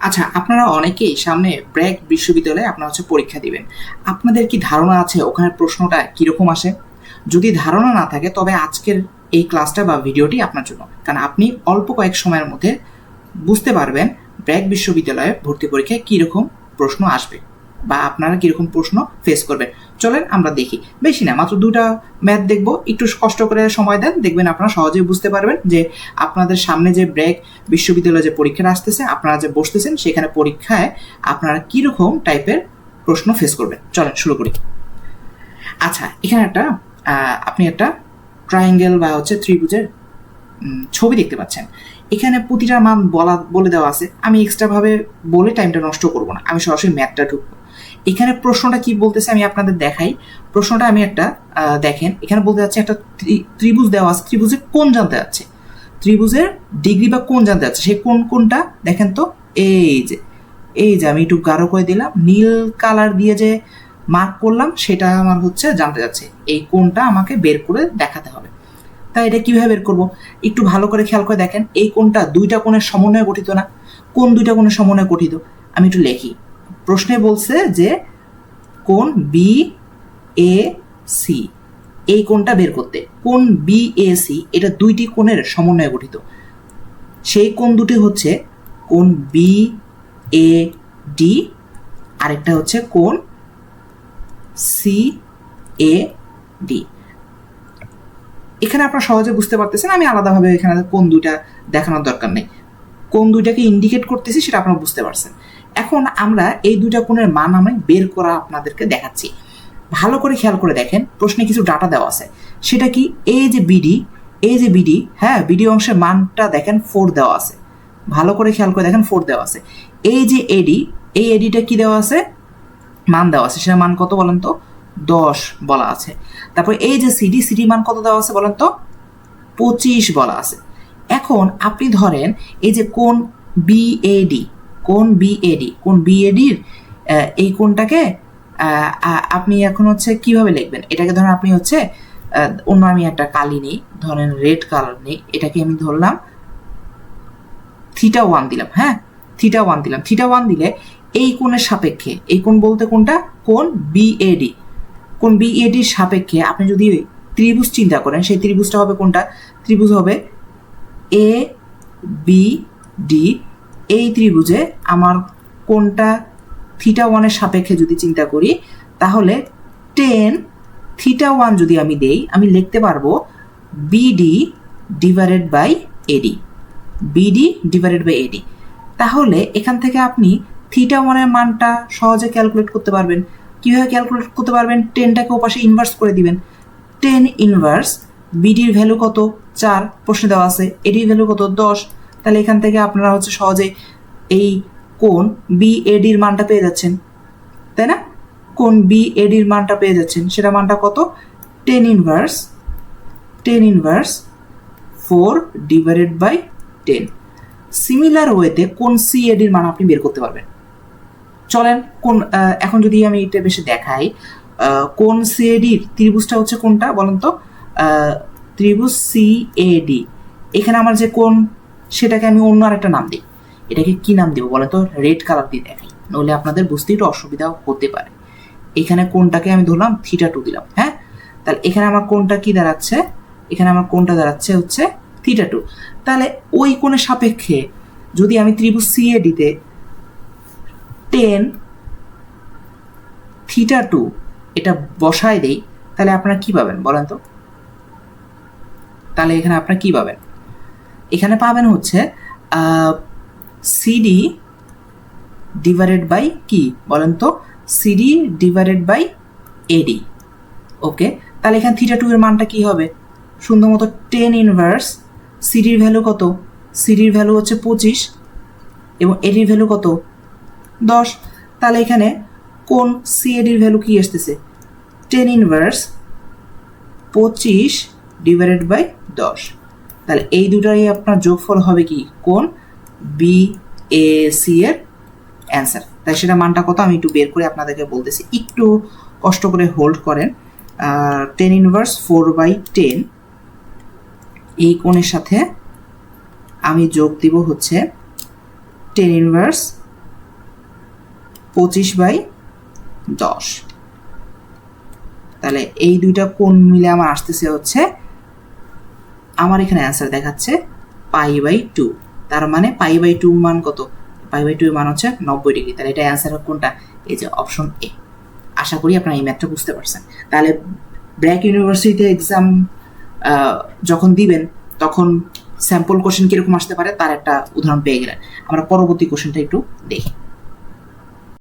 আচ্ছা আপনারা অনেকেই সামনে ব্র্যাক বিশ্ববিদ্যালয়ে আপনারা হচ্ছে পরীক্ষা দিবেন। আপনাদের কি ধারণা আছে ওখানে প্রশ্নটা কীরকম আসে? যদি ধারণা না থাকে, তবে আজকের এই ক্লাসটা বা ভিডিওটি আপনার জন্য। কারণ আপনি অল্প কয়েক সময়ের মধ্যে বুঝতে পারবেন ব্র্যাক বিশ্ববিদ্যালয়ে ভর্তি পরীক্ষায় কীরকম প্রশ্ন আসবে বা আপনারা কীরকম প্রশ্ন ফেস করবেন। চলেন আমরা দেখি। বেশি না, মাত্র দুটা ম্যাথ দেখব। একটু কষ্ট করে সময় দেন, দেখবেন আপনারা সহজেই বুঝতে পারবেন যে আপনাদের সামনে যে ব্র্যাক বিশ্ববিদ্যালয়ে যে পরীক্ষাটা আসতেছে, আপনারা যে বসতেছেন, সেখানে পরীক্ষায় আপনারা কীরকম টাইপের প্রশ্ন ফেস করবেন। চলেন, শুরু করি। আচ্ছা এখানে একটা আপনি একটা ট্রায়াঙ্গেল বা হচ্ছে ত্রিভুজের ছবি দেখতে পাচ্ছেন। এখানে প্রতিটা মান বলা, বলে দেওয়া আছে। আমি এক্সট্রাভাবে বলে টাইমটা নষ্ট করব না। আমি সরাসরি ম্যাথটা ঢুকবো। এখানে প্রশ্নটা কি বলতেছে আমি আপনাদের দেখাই। প্রশ্নটা আমি একটা দেখেন। এখানে বলতে যাচ্ছে একটা ত্রিভুজ দেওয়া আছে। ত্রিভুজের কোন জানতে যাচ্ছে। ত্রিভুজের ডিগ্রি বা কোন জানতে যাচ্ছে। সে কোন কোনটা দেখেন তো, এই যে এই যে আমি একটু গাঢ় করে দিলাম। নীল কালার দিয়ে যে মার্ক করলাম, সেটা আমার হচ্ছে জানতে যাচ্ছে। এই কোনটা আমাকে বের করে দেখাতে হবে। তাই এটা কীভাবে বের করব? একটু ভালো করে খেয়াল করে দেখেন, এই কোনটা দুইটা কোণের সমন্বয়ে গঠিত না? কোন দুইটা কোণের সমন্বয়ে গঠিত? আমি একটু লিখি। প্রশ্নে বলছে যে কোন বি এ সি এই কোণটা বের করতে। কোন বি এ সি এটা দুইটি কোণের সমন্বয়ে গঠিত। সেই কোণ দুটি হচ্ছে কোন বি এ ডি আরেকটা হচ্ছে কোন সি এ ডি এখানে আপনারা সহজে বুঝতে পারতেছেন, আমি আলাদাভাবে এখানে কোন দুইটা দেখানোর দরকার নেই। কোন দুইটাকে ইন্ডিকেট করতেছি সেটা আপনারা বুঝতে পারছেন। এখন আমরা এই দুইটা কোণের মান আমি বের করা আপনাদেরকে দেখাচ্ছি। ভালো করে খেয়াল করে দেখেন, প্রশ্নে কিছু ডাটা দেওয়া আছে। সেটা কি এই যে বিডি এই যে বিডি হ্যাঁ বিডি অংশের মানটা দেখেন ফোর দেওয়া আছে। ভালো করে খেয়াল করে দেখেন ফোর দেওয়া আছে। এই যে এডি এই এডিটা কি দেওয়া আছে? মান দেওয়া আছে। সেটা মান কত বলেন তো? দশ বলা আছে। তারপর এই যে সিডি সিডি মান কত দেওয়া আছে বলেন তো? পঁচিশ বলা আছে। এখন আপনি ধরেন এই যে কোন বিএডি কোন বিএডি কোন বিএডির এই কোনটাকে আপনি এখন হচ্ছে কীভাবে লিখবেন? এটাকে ধরেন আপনি হচ্ছে অন্য আমি একটা কালি নিই, ধরেন রেড কালার নেই, এটাকে আমি ধরলাম, থিটা ওয়ান দিলাম হ্যাঁ? থিটা ওয়ান দিলাম। থিটা ওয়ান দিলে এই কোণের সাপেক্ষে, এই কোণ বলতে কোনটা? কোন বিএডি কোন বিএডির সাপেক্ষে আপনি যদি ত্রিভুজ চিন্তা করেন, সেই ত্রিভুজটা হবে কোনটা? ত্রিভুজ হবে এ বি ডি এই ত্রিভুজে আমার কোনটা থিটা ওয়ানের সাপেক্ষে যদি চিন্তা করি, তাহলে টেন থিটা ওয়ান যদি আমি দেই, আমি লিখতে পারব BD divided by AD BD divided by AD তাহলে এখান থেকে আপনি থিটা ওয়ানের মানটা সহজে ক্যালকুলেট করতে পারবেন। কীভাবে ক্যালকুলেট করতে পারবেন? টেনটাকে ওপাশে ইনভার্স করে দিবেন। টেন ইনভার্স বিডির ভ্যালু কত? চার। প্রশ্নে দেওয়া আছে এডির ভ্যালু কত? দশ। তাহলে এখান থেকে আপনারা হচ্ছে সহজে এই কোন বি এডির মানটা পেয়ে যাচ্ছেন। তাই না? কোন বি এডির মানটা পেয়ে যাচ্ছেন। সেটা মানটা কত? Tan inverse tan inverse four divided by ten similar ওয়েতে কোন সি এডির মান আপনি বের করতে পারবেন। চলেন, কোন এখন যদি আমি এটা বেশি দেখাই কোন সি এডির ত্রিভুজটা হচ্ছে কোনটা বলেন তো? ত্রিভুজ সি এডি এখানে আমার যে কোন, সেটাকে আমি অন্য আরেকটা নাম দিই। এটাকে কি নাম দিব বলেন তো? রেড কালার দিয়ে দেখাই। নইলে আপনাদের বুঝতে একটু অসুবিধা হতে পারে। এখানে কোনটাকে আমি ধরলাম? থিটা টু দিলাম হ্যাঁ? তাহলে এখানে আমার কোনটা কি দাঁড়াচ্ছে? এখানে আমার কোনটা দাঁড়াচ্ছে হচ্ছে থিটা টু তাহলে ওই কোণের সাপেক্ষে যদি আমি ত্রিভুজ সিএডিতে টেন থিটা টু এটা বসায় দেই, তাহলে আপনারা কি পাবেন বলেন তো? তাহলে এখানে আপনারা কি পাবেন? এখানে পাবেন হচ্ছে সিডি ডিভাইডেড বাই কি? বলেন তো CD divided by AD okay তাহলে এখানে থিটা টু এর মানটা কি হবে? সুন্দর মতো টেন ইনভার্স সিডির ভ্যালু কত? সিডির ভ্যালু হচ্ছে পঁচিশ, এবং এডির ভ্যালু কত? দশ। তাহলে এখানে কোন সিএডির ভ্যালু কি আসতেছে? টেন ইনভার্স পঁচিশ ডিভাইডেড বাই দশ। তাহলে এই দুটাই আপনার যোগফল হবে কি? কোন? বি এ সি এর অ্যান্সার তাই সেটা মানটা কত? আমি একটু বের করে আপনাদেরকে বলতেছি। একটু কষ্ট করে হোল্ড করেন। Tan inverse four by ten এই কোণের সাথে আমি যোগ দিব হচ্ছে টেন ইনভার্স পঁচিশ বাই দশ। তাহলে এই দুইটা কোণ মিলে আমার আসতেছে হচ্ছে, আমার এখানে অ্যান্সার দেখাচ্ছে পাই বাই টু। তার মানে পাই বাই টু মান কত? পাই বাই টু মান হচ্ছে নব্বই ডিগ্রি। তাহলে এটা অ্যান্সার কোনটা? এই যে অপশন এ আশা করি আপনারা এই ম্যাথটা বুঝতে পারছেন। তাহলে ব্র্যাক ইউনিভার্সিটিতে এক্সাম যখন দিবেন, তখন স্যাম্পল কোশ্চেন কীরকম আসতে পারে? তার একটা উদাহরণ পেয়ে গেলেন। আমরা পরবর্তী কোশ্চেনটা একটু দেখি।